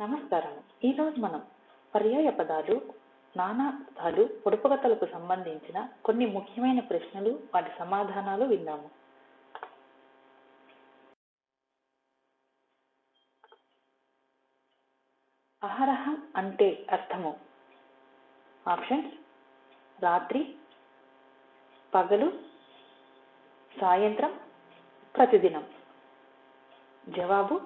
నమస్కారం ఈరోజు మనం పర్యాయ పదాలు నానార్థాలు పొడుపుకథలకు సంబంధించిన కొన్ని ముఖ్యమైన ప్రశ్నలు వాటి సమాధానాలు విన్నాము. అహరహం అంటే అర్థము. ఆప్షన్స్ రాత్రి పగలు సాయంత్రం ప్రతిదినం. జవాబు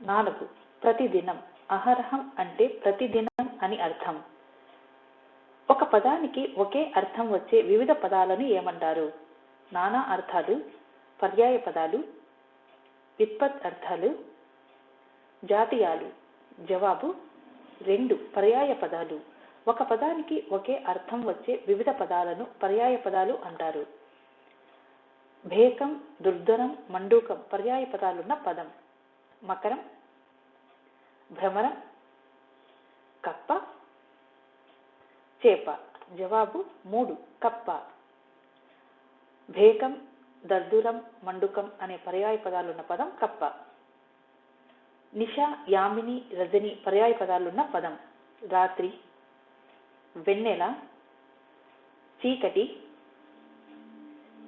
నాలుగు ప్రతిదినం. అహరహం అంటే ప్రతిదినం అని అర్థం. ఒక పదానికి ఒకే అర్థం వచ్చే వివిధ పదాలను ఏమంటారు? నానా అర్థాలు పర్యాయ పదాలు విత్పత్ అర్థాలు జాతీయాలు జవాబు రెండు పర్యాయ పదాలు. ఒక పదానికి ఒకే అర్థం వచ్చే వివిధ పదాలను పర్యాయ పదాలు అంటారు. భేకం దుర్ధరం మండూకం పర్యాయ పదాలున్న పదం. మకరం భ్రమరం కప్ప చేప. జవాబు మూడు కప్ప. భేకం దర్దురం మండుకం అనే పర్యాయ పదాలున్న పదం కప్ప. నిష యామిని రజని పర్యాయ పదాలున్న పదం. రాత్రి వెన్నెల చీకటి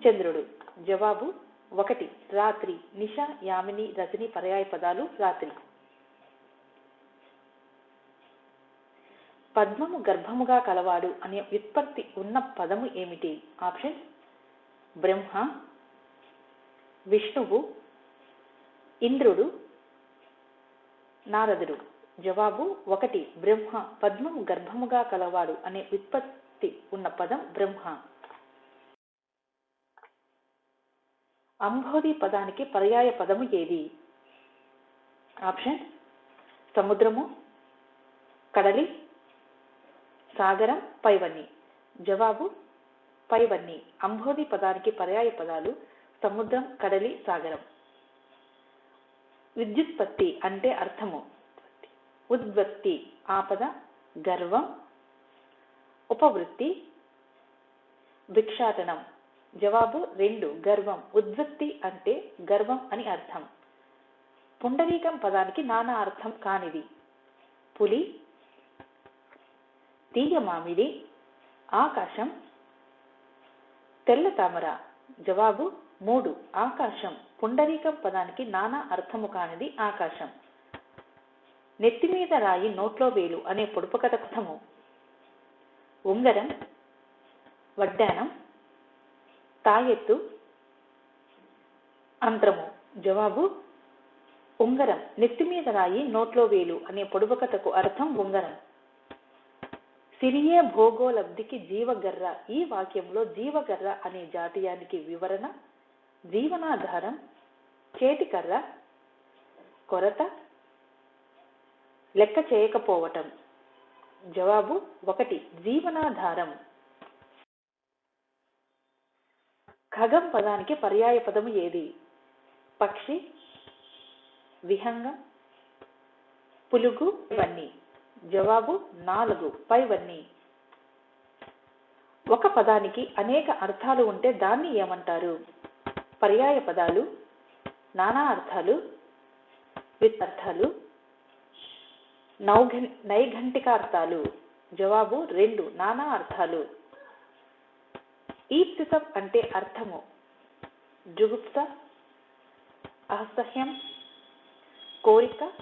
చంద్రుడు. జవాబు ఒకటి రాత్రి. నిష యామిని రజని పర్యాయ పదాలు రాత్రి. పద్మము గర్భముగా కలవాడు అనే వ్యుత్పత్తి ఉన్న పదము ఏమిటి? ఆప్షన్ బ్రహ్మ విష్ణువు ఇంద్రుడు నారదుడు. జవాబు ఒకటి బ్రహ్మ పద్మము గర్భముగా కలవాడు అనే ఉత్పత్తి ఉన్న పదం బ్రహ్మ. అంబోధి పదానికి పర్యాయ పదము ఏది? ఆప్షన్ సముద్రము కడలి సాగరం పైవన్ని. జవాబు పైవన్ని. అంబోధి పదానికి పర్యాయ పదాలు సముద్రం కడలి సాగరం. విద్యుత్పత్తి అంటే అర్థము. ఉద్వత్తి ఆపద గర్వం. ఉపవృత్తి భిక్షాటనం. జవాబు రెండు గర్వం. ఉద్వత్తి అంటే గర్వం అని అర్థం. పుండరీకం పదానికి నానా అర్థం కానిది. పులి తీగ మామిడి ఆకాశం తెల్ల తామర. జవాబు మూడు. ఆకాశం. పుండరీకం పదానికి నానా అర్థము కానిది ఆకాశం. నెత్తి మీద రాయి నోట్లో వేలు అనే పొడుపు కథ కథము. ఉంగరం వడ్డానం తాయెత్తు అంత్రము. జవాబు ఉంగరం. నెత్తి మీద రాయి నోట్లో వేలు అనే పొడుపు కథకు అర్థం ఉంగరం. తిరిగే భోగోలబ్ధికి జీవగర్ర ఈ వాక్యంలో జీవగర్ర అనే జాతీయానికి వివరణ జీవనాధారం చేతికర్ర కొరత లెక్క చేయకపోవటం. జవాబు ఒకటి జీవనాధారం. ఖగం పదానికి పర్యాయ పదము ఏది? పక్షి విహంగం పులుగు ఇవన్నీ. జవాబు నాలుగు. పైవన్నీ. ఒక పదానికి అనేక అర్థాలు ఉంటే దాన్ని ఏమంటారు? పర్యాయ పదాలు నానా అర్థాలు విత్తర్థాలు నౌఘ నైఘంటికార్థాలు జవాబు రెండు నానా అర్థాలు. ఈప్సితం అంటే అర్థము. జుగుప్స అసహ్యం కోరిక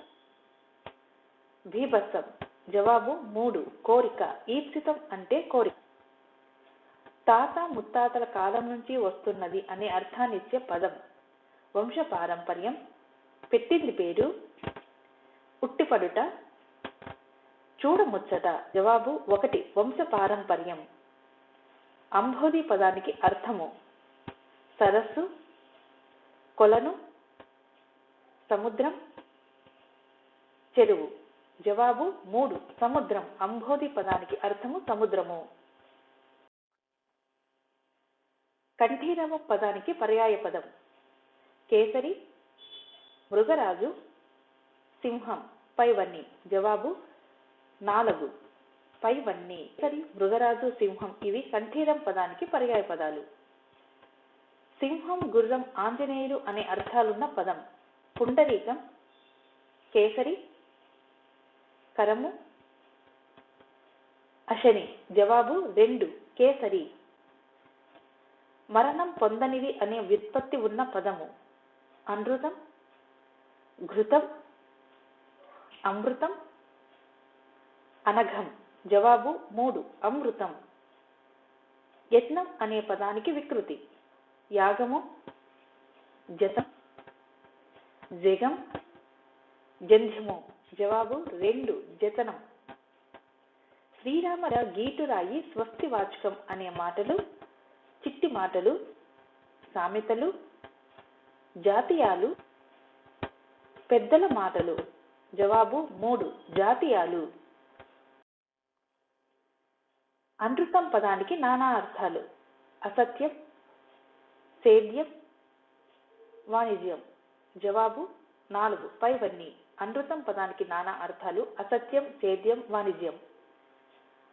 భీభత్సం. జవాబు మూడు. కోరిక. ఈప్సితం అంటే కోరిక. తాత ముత్తాతల కాలం నుంచి వస్తున్నది అనే అర్థాన్నిచ్చే పదం. వంశ పారంపర్యం పెట్టింది పేరు. ఉట్టిపడుట. చూడముచ్చట. జవాబు ఒకటి. వంశ పారంపర్యం అంబోధి పదానికి అర్థము. సరస్సు. కొలను. సముద్రం. చెరువు. జవాబు మూడు. సముద్రం. అంబోధి పదానికి అర్థము సముద్రము. కంఠీరవ పదానికి పర్యాయ పదం. కేసరి మృగరాజు సింహం పైవన్ని. జవాబు నాలుగు. పైవన్ని. కేసరి మృగరాజు సింహం ఇవి కంఠీరం పదానికి పర్యాయ పదాలు. సింహం గుర్రం ఆంజనేయులు అనే అర్థాలున్న పదం. పుండరీకం. కేసరి కరము అశని జవాబు రెండు కేసరి. మరణం పొందనిది అనే వ్యుత్పత్తి ఉన్న పదము. అనృతం ఘృతం అమృతం అనఘం జవాబు మూడు అమృతం. యత్నం అనే పదానికి వికృతి. యాగము జతం జగం జంధ్యము. జవాబు రెండు జతనం. శ్రీరామ గీటురాయి స్వస్తి వాచకం అనే మాటలు చిట్టి మాటలు సామెతలు జాతీయాలు పెద్దల మాటలు. జవాబు మూడు జాతీయాలు. అనృతం పదానికి నానా అర్థాలు. అసత్యం సేద్యం వాణిజ్యం. జవాబు నాలుగు పైవన్నీ. అనృతం పదానికి నానా అర్థాలు అసత్యం సేద్యం వాణిజ్యం.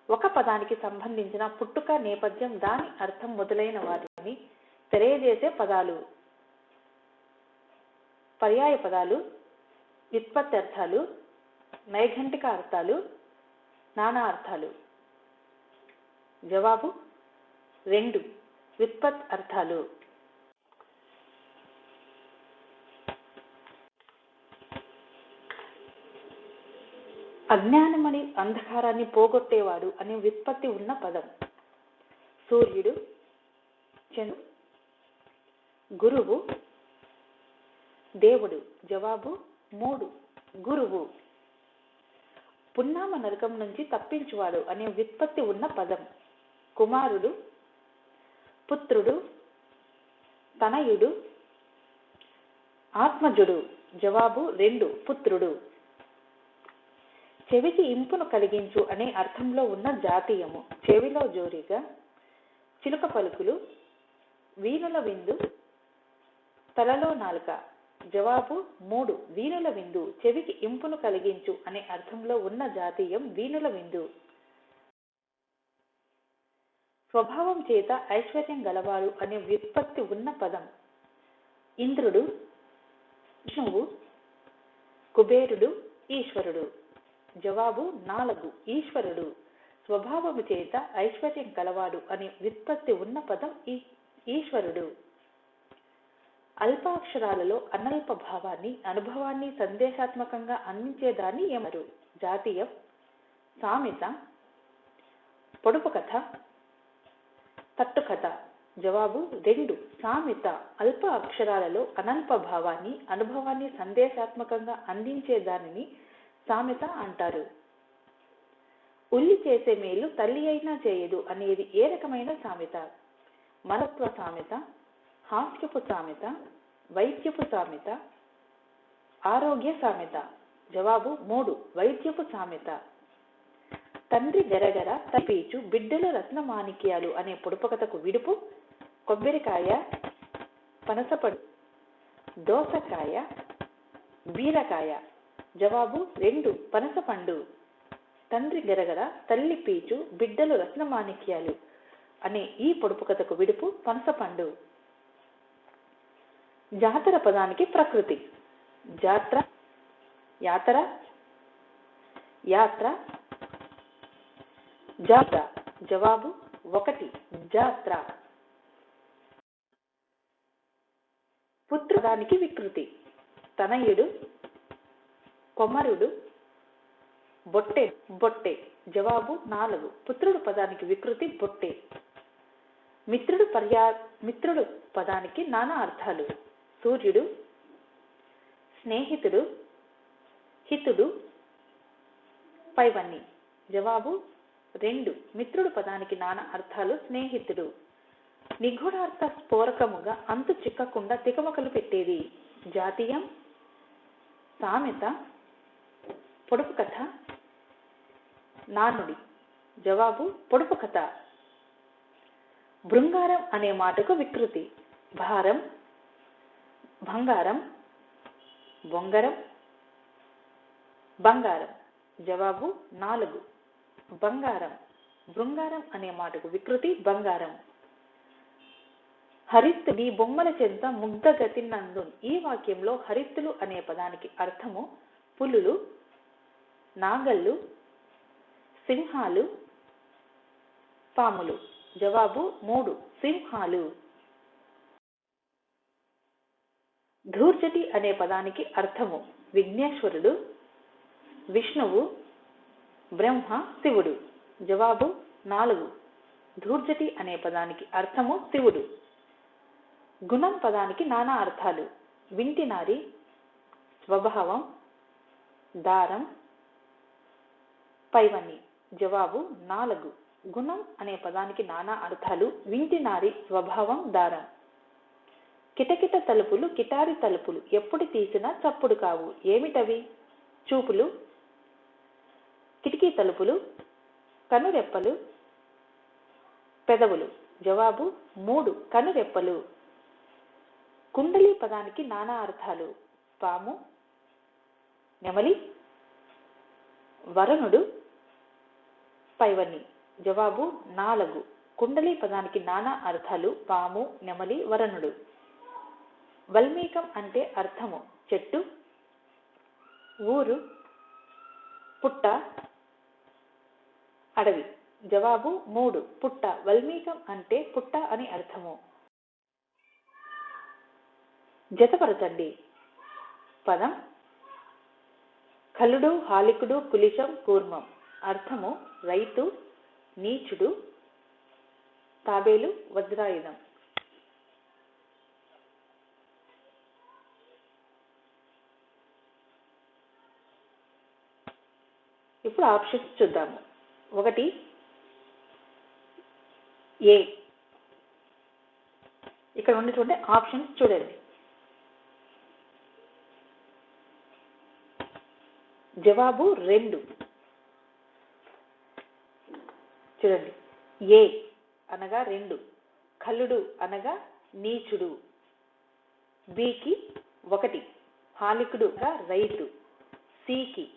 ఒక పదానికి సంబంధించిన పుట్టుక నేపథ్యం దాని అర్థం మొదలైన వాటిని తెలియజేసే పదాలు. పర్యాయ పదాలు వ్యుత్పత్తి అర్థాలు నైఘంటిక అర్థాలు నానా అర్థాలు. జవాబు రెండు. వ్యుత్పత్ అర్థాలు అజ్ఞానమని అంధకారాన్ని పోగొట్టేవాడు అనే వ్యుత్పత్తి ఉన్న పదం. సూర్యుడు చంద్రు గురువు దేవుడు జవాబు మూడు గురువు. పున్నామ నరకం నుంచి తప్పించువాడు అనే వ్యుత్పత్తి ఉన్న పదం. కుమారుడు పుత్రుడు తనయుడు ఆత్మజుడు జవాబు రెండు పుత్రుడు. చెవికి ఇంపును కలిగించు అనే అర్థంలో ఉన్న జాతీయము. చెవిలో జోరిగా చిలుక పలుకులు వీణుల విందు తలలో నాలుక. జవాబు మూడు. వీణుల విందు. చెవికి ఇంపును కలిగించు అనే అర్థంలో ఉన్న జాతీయం వీణుల విందు. స్వభావం చేత ఐశ్వర్యం గలవారు అనే వ్యుత్పత్తి ఉన్న పదం. ఇంద్రుడు విష్ణువు కుబేరుడు ఈశ్వరుడు. జవాబు నాలుగు ఈశ్వరుడు. స్వభావము చేత ఐశ్వర్యం కలవాడు అనే వ్యుత్పత్తి ఉన్న పదం ఈ ఈశ్వరుడు. అల్పాక్షరాలలో అనల్ప భావాన్ని అనుభవాన్ని సందేశాత్మకంగా అందించేదాన్ని ఏమరు జాతీయం సామెత పొడుపు కథ తట్టు కథ జవాబు రెండు సామెత. అల్ప అక్షరాలలో అనల్ప భావాన్ని అనుభవాన్ని సందేశాత్మకంగా అందించే దానిని సామెత అంటారు. ఉల్లి చేసే మేలు తల్లి అయినా చేయదు అనేది ఏ రకమైన సామెత? మనత్వ సామెత హాస్యపు సామెత వైద్యపు సామెత ఆరోగ్య సామెత. జవాబు మూడు వైద్యపు సామెత. తండ్రి గరగర తపీచు బిడ్డల రత్నమాణిక్యాలు అనే పొడుపకథకు విడుపు కొబ్బరికాయ పనసపడు దోసకాయ బీరకాయ. జవాబు రెండు. పనసపండు తండ్రి గెరగర తల్లి పీచు బిడ్డలు రత్నమాణిక్యాలు అనే ఈ పొడుపు కథకు విడుపు పనసపండు జాతర పదానికి ప్రకృతి. జాత్ర యాతర యాత్ర జాత్ర. జవాబు ఒకటి జాత్ర. పుత్రదానికి వికృతి. తనయుడు కొమరుడు బొట్టె బొట్టె జవాబు నాలుగు. పుత్రుడు పదానికి వికృతి బొట్టె. మిత్రుడు పర్యా మిత్రుడు పదానికి నానా అర్థాలు. సూర్యుడు స్నేహితుడు హితుడు పైవన్నీ. జవాబు రెండు. మిత్రుడు పదానికి నానా అర్థాలు స్నేహితుడు. నిగూఢార్థ స్ఫోరకముగా అంతు చిక్కకుండా తికమకలు పెట్టేది జాతీయం సామెత పొడుపు కథ నానుడి జవాబు పొడుపు కథ. బృంగారం అనే మాటకు వికృతి. భారం బంగారం బొంగరం బంగారం. జవాబు నాలుగు. బంగారం. బృంగారం అనే మాటకు వికృతి బంగారం. హరిత్తుడి బొమ్మల చెంత ముగ్ధ గతినందు ఈ వాక్యంలో హరిత్తులు అనే పదానికి అర్థము పులులు నాగళ్ళు సింహాలు పాములు. జవాబు మూడు సింహాలు. ధూర్జటి అనే పదానికి అర్థము విఘ్నేశ్వరుడు విష్ణువు బ్రహ్మ శివుడు. జవాబు నాలుగు ధూర్జటి అనే పదానికి అర్థము శివుడు. గుణం పదానికి నానా అర్థాలు. వింటినారి స్వభావం దారం పైవని. జవాబు నాలుగు. గుణం అనే పదానికి నానా అర్థాలు వింటి నారి స్వభావం దారం కిటకిట తలుపులు కిటారి తలుపులు ఎప్పుడు తీసినా చప్పుడు కావు. ఏమిటవి? చూపులు కిటికీ తలుపులు కనురెప్పలు పెదవులు. జవాబు మూడు. కనురెప్పలు. కుండలి పదానికి నానా అర్థాలు. పాము నెమలి వరుణుడు పైవని. జవాబు నాలుగు. కుండలి పదానికి నానా అర్థాలు పాము నెమలి వరుణుడు. వల్మీకం అంటే అర్థము. చెట్టు ఊరు పుట్ట అడవి. జవాబు మూడు. పుట్ట. వల్మీకం అంటే పుట్ట అని అర్థము. జతపరచండి. పదం. కలుడు హాలికుడు కులిశం కూర్మం. అర్థము రైతు నీచుడు తాబేలు వజ్రాయుధం. ఇప్పుడు ఆప్షన్స్ చూద్దాము. ఒకటి ఏ. ఇక్కడ ఉన్నటువంటి ఆప్షన్స్ చూడండి. జవాబు రెండు. చూడండి. ఏ అనగా రెండు కల్లుడు అనగా నీచుడు బికి ఒకటి హాలికుడుగా రైతు సికి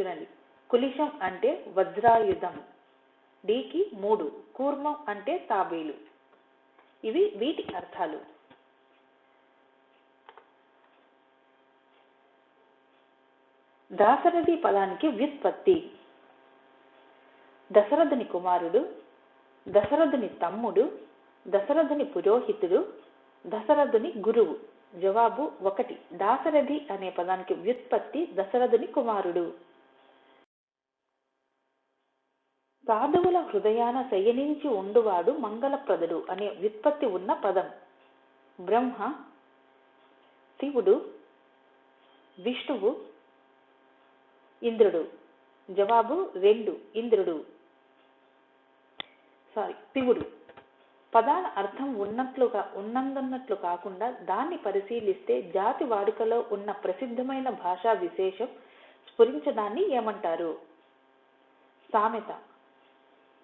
చూడండి. కులిశం అంటే వజ్రాయుధం డికి మూడు కూర్మం అంటే తాబేలు. ఇవి వీటి అర్థాలు. దాసరథి పదానికి వ్యుత్పత్తి. దశరథుని కుమారుడు దశరథుని తమ్ముడు దశరథుని పురోహితుడు దశరథుని గురువు. జవాబు ఒకటి. దాశరథి అనే పదానికి వ్యుత్పత్తి దశరథుని కుమారుడు. సాధువుల హృదయాన శయనించి ఉండువాడు మంగళప్రదుడు అనే వ్యుత్పత్తి ఉన్న పదం. బ్రహ్మ శివుడు విష్ణువు ఇంద్రుడు. జవాబు రెండు. ఇంద్రుడు. సారీ శివుడు పదాల అర్థం ఉన్నట్లుగా ఉన్నందున్నట్లు కాకుండా దాన్ని పరిశీలిస్తే జాతి వాడుకలో ఉన్న ప్రసిద్ధమైన భాషా విశేషం స్ఫురించడాన్ని ఏమంటారు? సామెత.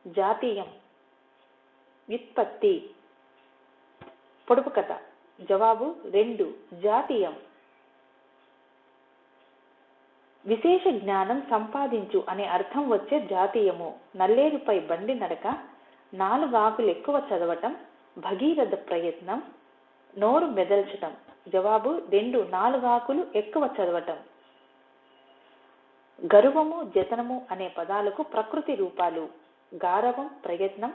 జాతీయం. వ్యుత్పత్తి. పొడుపు కథ. జవాబు రెండు. జాతీయం. విశేష జ్ఞానం సంపాదించు అనే అర్థం వచ్చే జాతీయము. నల్లేరుపై బండి నడక నాలుగు ఆకులు ఎక్కువ చదవటం భగీరథ ప్రయత్నం నోరు మెదల్చటం. జవాబు రెండు నాలుగు ఆకులు ఎక్కువ చదవటం. గర్వము జతనము అనే పదాలకు ప్రకృతి రూపాలు. గారవం ప్రయత్నం.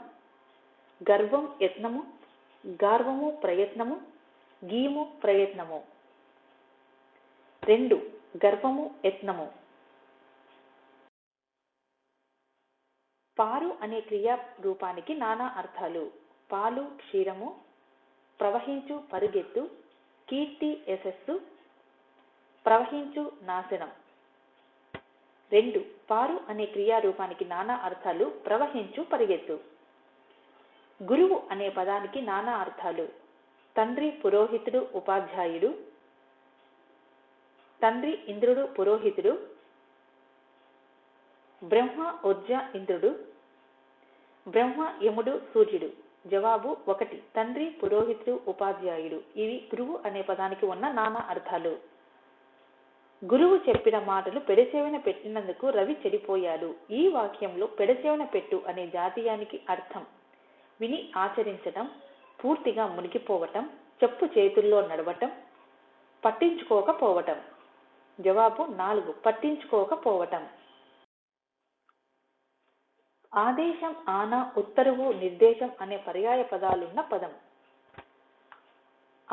గర్వం యత్నము. గార్వము ప్రయత్నము. గీము ప్రయత్నము. రెండు గర్వము యత్నము. పారు అనే క్రియా రూపానికి నానా అర్థాలు. పాలు క్షీరము ప్రవహించు పరుగెత్తు కీర్తి యశస్సు ప్రవహించు నాశనం. రెండు పారు అనే క్రియారూపానికి నానా అర్థాలు ప్రవహించు పరిగెత్తు. గురువు అనే పదానికి నానా అర్థాలు. తండ్రి పురోహితుడు ఉపాధ్యాయుడు. తండ్రి ఇంద్రుడు పురోహితుడు. బ్రహ్మ ఉర్జ ఇంద్రుడు. బ్రహ్మ యముడు సూర్యుడు. జవాబు ఒకటి. తండ్రి పురోహితుడు ఉపాధ్యాయుడు. ఇవి గురువు అనే పదానికి ఉన్న నానా అర్థాలు. గురువు చెప్పిన మాటలు పెడసేవన పెట్టినందుకు రవి చెడిపోయాడు. ఈ వాక్యంలో పెడసేవన పెట్టు అనే జాతీయానికి అర్థం. విని ఆచరించటం పూర్తిగా మునిగిపోవటం చెప్పు చేతుల్లో నడవటం పట్టించుకోకపోవటం. జవాబు నాలుగు. పట్టించుకోకపోవటం. ఆదేశం ఆన ఉత్తర్వు నిర్దేశం అనే పర్యాయ పదాలున్న పదం.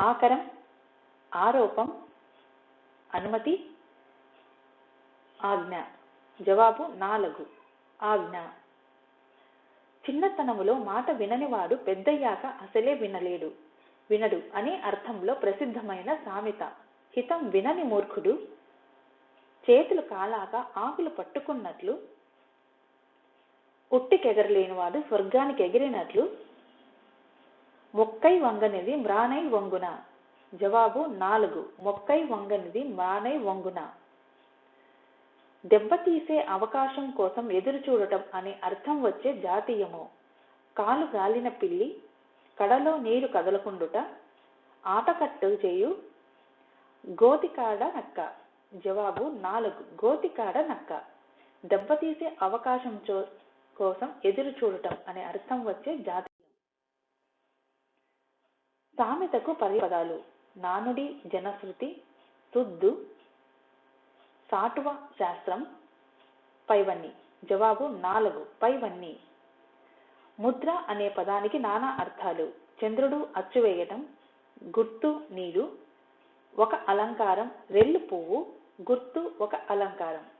ఆకరం ఆరోపం అనుమతి ఆజ్ఞ. జవాబు నాలుగు. ఆజ్ఞ. చిన్నతనములో మాట విననివాడు పెద్దయ్యాక అసలే వినలేడు. వినడు అనే అర్థంలో ప్రసిద్ధమైన సామెత. హితం వినని మూర్ఖుడు చేతులు కాలాక ఆకులు పట్టుకున్నట్లు ఉట్టికెగరలేనివాడు స్వర్గానికి ఎగిరినట్లు మొక్కై వంగనిది మ్రానై వంగున. జవాబు నాలుగు. మొక్కై వంగనిది మ్రానై వంగున. దెబ్బతీసే అవకాశం కోసం ఎదురు చూడటం అనే అర్థం వచ్చే జాతీయము. కాలు గాలిన పిల్లి కడలో నీరు కదలకుండుట. ఆటకట్టు చేయు. గోతికాడ నక్క. జవాబు నాలుగు. గోతికాడ నక్క. దెబ్బతీసే అవకాశం చో- కోసం ఎదురు చూడటం అనే అర్థం వచ్చే జాతీయం. సామెతకు పదాలు నానుడి జనశ్రుతి తుద్దు సాటువ శాస్త్రం పైవన్ని. జవాబు నాలుగు పైవన్ని. ముద్ర అనే పదానికి నానా అర్థాలు. చంద్రుడు అచ్చువేయటం గుర్తు నీరు ఒక అలంకారం రెల్లు పువ్వు గుర్తు ఒక అలంకారం.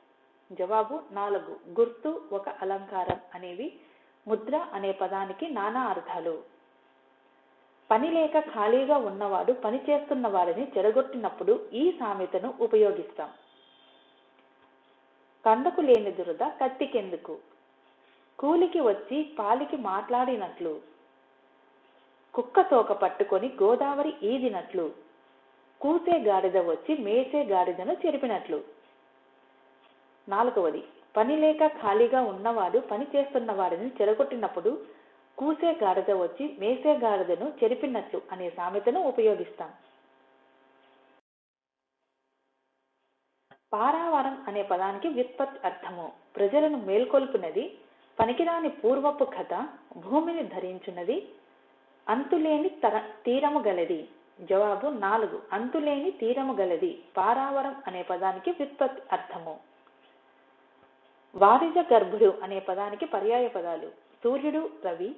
జవాబు నాలుగు. గుర్తు ఒక అలంకారం అనేవి ముద్ర అనే పదానికి నానా అర్థాలు. పని లేక ఖాళీగా ఉన్నవాడు పని చేస్తున్న వారిని చెడగొట్టినప్పుడు ఈ సామెతను ఉపయోగిస్తాం. కందకు లేని దురద కత్తికెందుకు? కూలికి వచ్చి పాలికి మాట్లాడినట్లు? కుక్క తోక పట్టుకొని గోదావరి ఈదినట్లు? కూసే గాడిద వచ్చి మేసే గాడిదను చెరిపినట్లు? నాలుగవది పని లేక ఖాళీగా ఉన్నవాడు పని చేస్తున్న వారిని చెరగొట్టినప్పుడు కూసే గాడిద వచ్చి మేసే గాడిదను చెరిపినట్లు అనే సామెతను ఉపయోగిస్తాం. పారావారం అనే పదానికి వ్యుత్పత్తి అర్థము. ప్రజలను మేల్కొల్పునది పనికిరాని పూర్వపు కథ భూమిని ధరించున్నది అంతులేని తర తీరము గలది. జవాబు నాలుగు అంతులేని తీరము గలది. పారావరం అనే పదానికి వ్యుత్పత్తి అర్థము. వారిజ గర్భుడు అనే పదానికి పర్యాయ పదాలు. సూర్యుడు రవి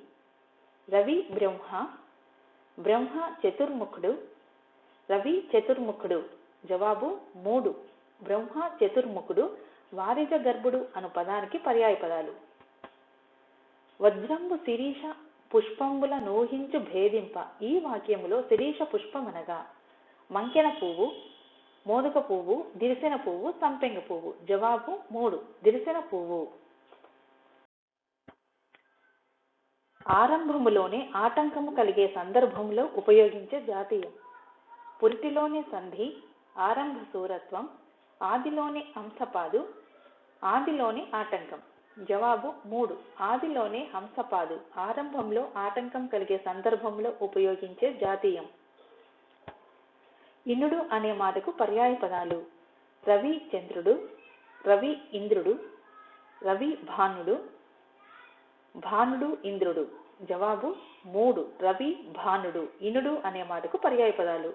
రవి బ్రహ్మ బ్రహ్మ చతుర్ముఖుడు రవి చతుర్ముఖుడు జవాబు మూడు. బ్రహ్మ చతుర్ముఖుడు వారిజ గర్భుడు అను పదానికి పర్యాయ పదాలు. వజ్రంబు శిరీష పుష్పంబుల నూహించు భేదింప. ఈ వాక్యములో శిరీష పుష్పమనగా మంకెన పువ్వు మోదుక పువ్వు దిరిసిన పువ్వు సంపెంగ పువ్వు. జవాబు మూడు. దిరిసిన పువ్వు. ఆరంభములోనే ఆటంకము కలిగే సందర్భంలో ఉపయోగించే జాతీయం. పురిటిలోని సంధి ఆరంభ సూరత్వం ఆదిలోని హంసపాదు ఆదిలోని ఆటంకం. జవాబు మూడు. ఆదిలోనే హంసపాదు. ఆరంభంలో ఆటంకం కలిగే సందర్భంలో ఉపయోగించే జాతీయం. ఇనుడు అనే మాటకు పర్యాయ పదాలు. రవి చంద్రుడు రవి ఇంద్రుడు రవి భానుడు భానుడు ఇంద్రుడు. జవాబు మూడు. రవి భానుడు. ఇనుడు అనే మాటకు పర్యాయ పదాలు.